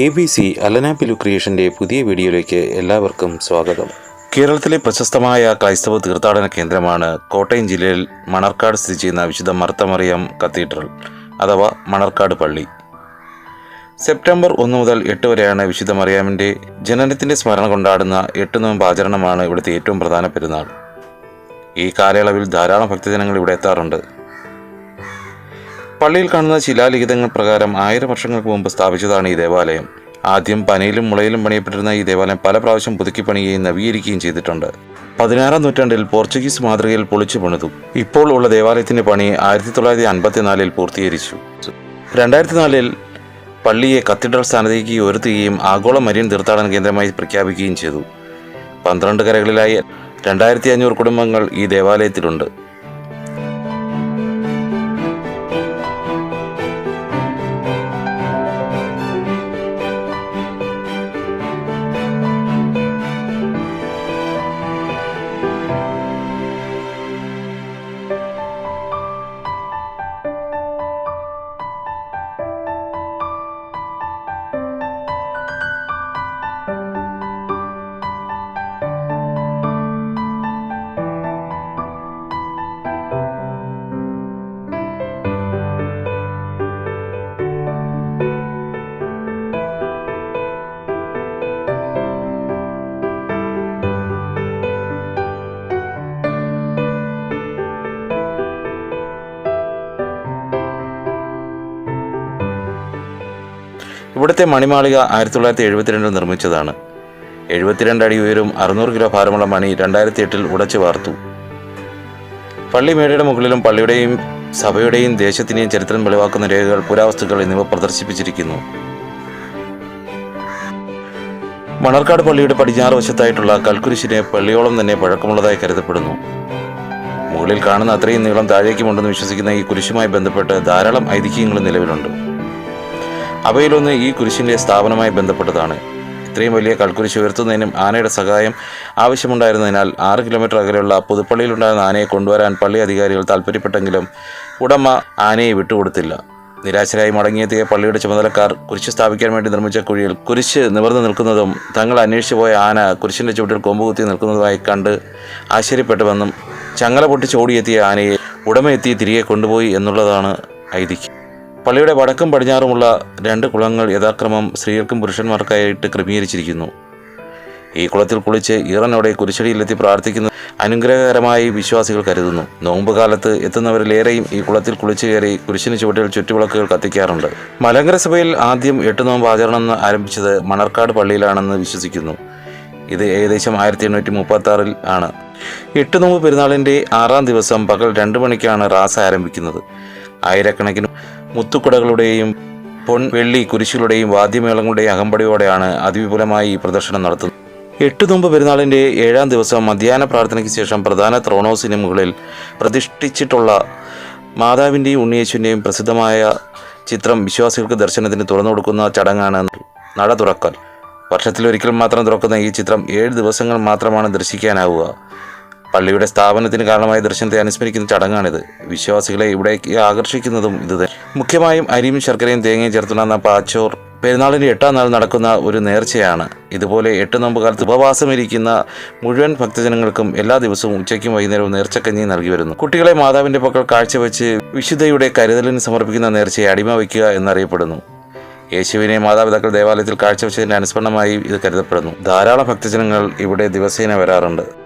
A B C അലനാപ്പിലു ക്രിയേഷന്റെ പുതിയ വീഡിയോയിലേക്ക് എല്ലാവർക്കും സ്വാഗതം. കേരളത്തിലെ പ്രശസ്തമായ ക്രൈസ്തവ തീർത്ഥാടന കേന്ദ്രമാണ് കോട്ടയം ജില്ലയിൽ മണർക്കാട് സ്ഥിതി ചെയ്യുന്ന വിശുദ്ധ മർത്തമറിയം കത്തീഡ്രൽ അഥവാ മണർക്കാട് പള്ളി. സെപ്റ്റംബർ ഒന്ന് മുതൽ എട്ട് വരെയാണ് വിശുദ്ധ മറിയാമിന്റെ ജനനത്തിന്റെ സ്മരണ കൊണ്ടാടുന്ന എട്ട് നോമ്പ് ആചരണമാണ് ഇവിടുത്തെ ഏറ്റവും പ്രധാന പെരുന്നാൾ. ഈ കാലയളവിൽ ധാരാളം ഭക്തജനങ്ങൾ ഇവിടെ എത്താറുണ്ട്. പള്ളിയിൽ കാണുന്ന ശിലാലിഖിതങ്ങൾ പ്രകാരം ആയിരം വർഷങ്ങൾക്ക് മുമ്പ് സ്ഥാപിച്ചതാണ് ഈ ദേവാലയം. ആദ്യം പനയിലും മുളയിലും പണിയപ്പെട്ടിരുന്ന ഈ ദേവാലയം പല പ്രാവശ്യം പുതുക്കി പണിയുകയും നവീകരിക്കുകയും ചെയ്തിട്ടുണ്ട്. പതിനാറാം നൂറ്റാണ്ടിൽ പോർച്ചുഗീസ് മാതൃകയിൽ പൊളിച്ചു പണിതു. ഇപ്പോൾ ഉള്ള ദേവാലയത്തിന്റെ പണി ആയിരത്തി തൊള്ളായിരത്തി അൻപത്തിനാലിൽ പൂർത്തീകരിച്ചു. രണ്ടായിരത്തി നാലിൽ പള്ളിയെ കത്തീഡ്രൽ സ്ഥാനത്തേക്ക് ഉയർത്തുകയും ആഗോള മരിയൻ തീർത്ഥാടന കേന്ദ്രമായി പ്രഖ്യാപിക്കുകയും ചെയ്തു. പന്ത്രണ്ട് കരകളിലായി രണ്ടായിരത്തി അഞ്ഞൂറ് കുടുംബങ്ങൾ ഈ ദേവാലയത്തിലുണ്ട്. ഇവിടുത്തെ മണിമാളിക ആയിരത്തി തൊള്ളായിരത്തി എഴുപത്തിരണ്ടിൽ നിർമ്മിച്ചതാണ്. എഴുപത്തിരണ്ട് അടി ഉയരും അറുന്നൂറ് കിലോ ഭാരമുള്ള മണി രണ്ടായിരത്തി എട്ടിൽ ഉടച്ചു വാർത്തു. പള്ളി മേടയുടെ മുകളിലും പള്ളിയുടെയും സഭയുടെയും ദേശത്തിന്റെയും ചരിത്രം വെളിവാക്കുന്ന രേഖകൾ പുരാവസ്തുക്കൾ എന്നിവ പ്രദർശിപ്പിച്ചിരിക്കുന്നു. മണർക്കാട് പള്ളിയുടെ പടിഞ്ഞാറ് വശത്തായിട്ടുള്ള കൽക്കുരിശിനെ പള്ളിയോളം തന്നെ പഴക്കമുള്ളതായി കരുതപ്പെടുന്നു. മുകളിൽ കാണുന്ന അത്രയും നീളം താഴേക്കുമുണ്ടെന്ന് വിശ്വസിക്കുന്ന ഈ കുരിശുമായി ബന്ധപ്പെട്ട് ധാരാളം ഐതിഹ്യങ്ങളും നിലവിലുണ്ട്. അവയിലൊന്ന് ഈ കുരിശിന്റെ സ്ഥാപനമായി ബന്ധപ്പെട്ടതാണ്. ഇത്രയും വലിയ കൽക്കുരിശ് ഉയർത്തുന്നതിനും ആനയുടെ സഹായം ആവശ്യമുണ്ടായിരുന്നതിനാൽ ആറ് കിലോമീറ്റർ അകലെയുള്ള പുതുപ്പള്ളിയിലുണ്ടായിരുന്ന ആനയെ കൊണ്ടുവരാൻ പള്ളി അധികാരികൾ താല്പര്യപ്പെട്ടെങ്കിലും ഉടമ ആനയെ വിട്ടുകൊടുത്തില്ല. നിരാശരായി മടങ്ങിയെത്തിയ പള്ളിയുടെ ചുമതലക്കാർ കുരിശ് സ്ഥാപിക്കാൻ വേണ്ടി നിർമ്മിച്ച കുഴിയിൽ കുരിശ് നിവർന്നു നിൽക്കുന്നതും തങ്ങൾ അന്വേഷിച്ചു പോയ ആന കുരിശിന്റെ ചുവട്ടിൽ കൊമ്പുകുത്തി നിൽക്കുന്നതുമായി കണ്ട് ആശ്ചര്യപ്പെട്ടുവെന്നും ചങ്ങല പൊട്ടിച്ച് ഓടിയെത്തിയ ആനയെ ഉടമ എത്തി തിരികെ കൊണ്ടുപോയി എന്നുള്ളതാണ് ഐതിഹ്യം. പള്ളിയുടെ വടക്കും പടിഞ്ഞാറുമുള്ള രണ്ട് കുളങ്ങൾ യഥാക്രമം സ്ത്രീകൾക്കും പുരുഷന്മാർക്കായിട്ട് ക്രമീകരിച്ചിരിക്കുന്നു. ഈ കുളത്തിൽ കുളിച്ച് ഈറനോടെ കുരിശടിയിലെത്തി പ്രാർത്ഥിക്കുന്ന. അനുഗ്രഹകരമായി വിശ്വാസികൾ കരുതുന്നു. നോമ്പ് കാലത്ത് എത്തുന്നവരിലേറെയും ഈ കുളത്തിൽ കുളിച്ചു കയറി കുരിശിന് ചുവട്ടിൽ ചുറ്റുവിളക്കുകൾ കത്തിക്കാറുണ്ട്. മലങ്കര സഭയിൽ ആദ്യം എട്ട് നോമ്പ് ആചരണം ആരംഭിച്ചത് മണർക്കാട് പള്ളിയിലാണെന്ന് വിശ്വസിക്കുന്നു. ഇത് ഏകദേശം ആയിരത്തി എണ്ണൂറ്റി മുപ്പത്തി ആറിൽ ആണ്. എട്ട് നോമ്പ് പെരുന്നാളിന്റെ ആറാം ദിവസം പകൽ രണ്ട് മണിക്കാണ് റാസ് ആരംഭിക്കുന്നത്. ആയിരക്കണക്കിന് മുത്തുക്കുടകളുടെയും പൊൻ വെള്ളി കുരിശുകളുടെയും വാദ്യമേളങ്ങളുടെയും അകമ്പടിയോടെയാണ് അതിവിപുലമായി ഈ പ്രദർശനം നടത്തുന്നത്. എട്ട് നോമ്പ് പെരുന്നാളിന്റെ ഏഴാം ദിവസം മധ്യാഹ്ന പ്രാർത്ഥനയ്ക്ക് ശേഷം പ്രധാന ത്രോണോസിന് മുകളിൽ പ്രതിഷ്ഠിച്ചിട്ടുള്ള മാതാവിന്റെയും ഉണ്ണിയേശുവിന്റെയും പ്രസിദ്ധമായ ചിത്രം വിശ്വാസികൾക്ക് ദർശനത്തിന് തുറന്നു കൊടുക്കുന്ന ചടങ്ങാണ് നട തുറക്കൽ. വർഷത്തിലൊരിക്കൽ മാത്രം തുറക്കുന്ന ഈ ചിത്രം ഏഴ് ദിവസങ്ങൾ മാത്രമാണ് ദർശിക്കാനാവുക. പള്ളിയുടെ സ്ഥാപനത്തിന് കാരണമായ ദർശനത്തെ അനുസ്മരിക്കുന്ന ചടങ്ങാണിത്. വിശ്വാസികളെ ഇവിടേക്ക് ആകർഷിക്കുന്നതും ഇത് മുഖ്യമായും അരിയും ശർക്കരയും തേങ്ങയും ചേർത്തുണ്ടാകുന്ന പാച്ചോർ പെരുന്നാളിന്റെ എട്ടാം നാൾ നടക്കുന്ന ഒരു നേർച്ചയാണ്. ഇതുപോലെ എട്ട് നോമ്പ് കാലത്ത് ഉപവാസമിരിക്കുന്ന മുഴുവൻ ഭക്തജനങ്ങൾക്കും എല്ലാ ദിവസവും ഉച്ചയ്ക്കും വൈകുന്നേരവും നേർച്ചക്കഞ്ഞി നൽകി വരുന്നു. കുട്ടികളെ മാതാവിന്റെ പക്കൽ കാഴ്ചവെച്ച് വിശുദ്ധയുടെ കരുതലിന് സമർപ്പിക്കുന്ന നേർച്ചയെ അടിമ വയ്ക്കുക എന്നറിയപ്പെടുന്നു. യേശുവിനെ മാതാപിതാക്കൾ ദേവാലയത്തിൽ കാഴ്ചവെച്ചതിന്റെ അനുസ്മരണമായി ഇത് കരുതപ്പെടുന്നു. ധാരാളം ഭക്തജനങ്ങൾ ഇവിടെ ദിവസേന വരാറുണ്ട്.